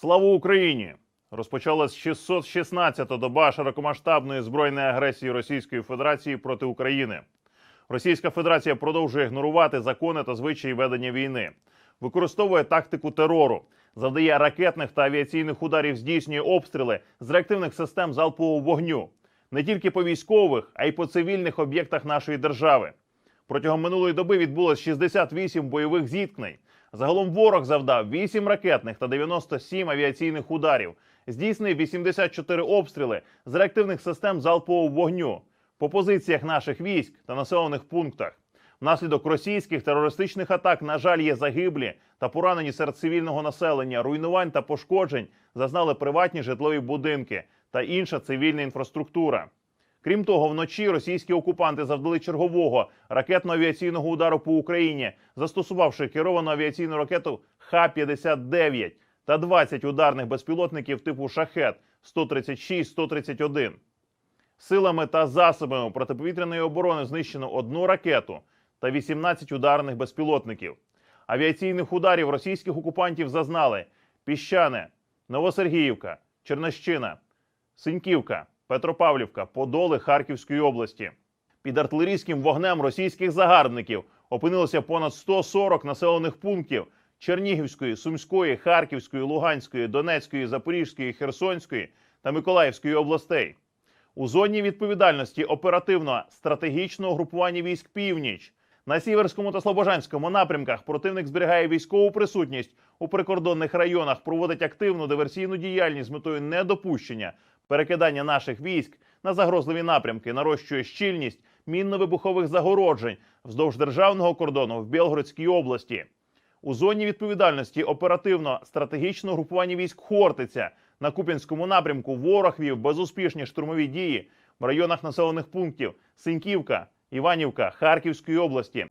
Слава Україні! Розпочалась 616-та доба широкомасштабної збройної агресії Російської Федерації проти України. Російська Федерація продовжує ігнорувати закони та звичаї ведення війни, використовує тактику терору, завдає ракетних та авіаційних ударів, здійснює обстріли з реактивних систем залпового вогню не тільки по військових, а й по цивільних об'єктах нашої держави. Протягом минулої доби відбулось 68 бойових зіткнень. Загалом ворог завдав 8 ракетних та 97 авіаційних ударів, здійснив 84 обстріли з реактивних систем залпового вогню по позиціях наших військ та населених пунктах. Внаслідок російських терористичних атак, на жаль, є загиблі та поранені серед цивільного населення, руйнувань та пошкоджень зазнали приватні житлові будинки та інша цивільна інфраструктура. Крім того, вночі російські окупанти завдали чергового ракетно-авіаційного удару по Україні, застосувавши керовану авіаційну ракету Х-59 та 20 ударних безпілотників типу Шахет 136-131. Силами та засобами протиповітряної оборони знищено одну ракету та 18 ударних безпілотників. Авіаційних ударів російських окупантів зазнали Піщане, Новосергіївка, Чернещина, Синьківка, Петропавлівка, Подоли Харківської області. Під артилерійським вогнем російських загарбників опинилося понад 140 населених пунктів Чернігівської, Сумської, Харківської, Луганської, Донецької, Запорізької, Херсонської та Миколаївської областей. У зоні відповідальності оперативно стратегічного групування військ Північ на Сіверському та Слобожанському напрямках противник зберігає військову присутність у прикордонних районах, проводить активну диверсійну діяльність з метою недопущення перекидання наших військ на загрозливі напрямки, нарощує щільність мінно-вибухових загороджень вздовж державного кордону в Білгородській області. У зоні відповідальності оперативно стратегічного групування військ Хортиця на Куп'янському напрямку ворог вів безуспішні штурмові дії в районах населених пунктів Синьківка, Іванівка, Харківської області.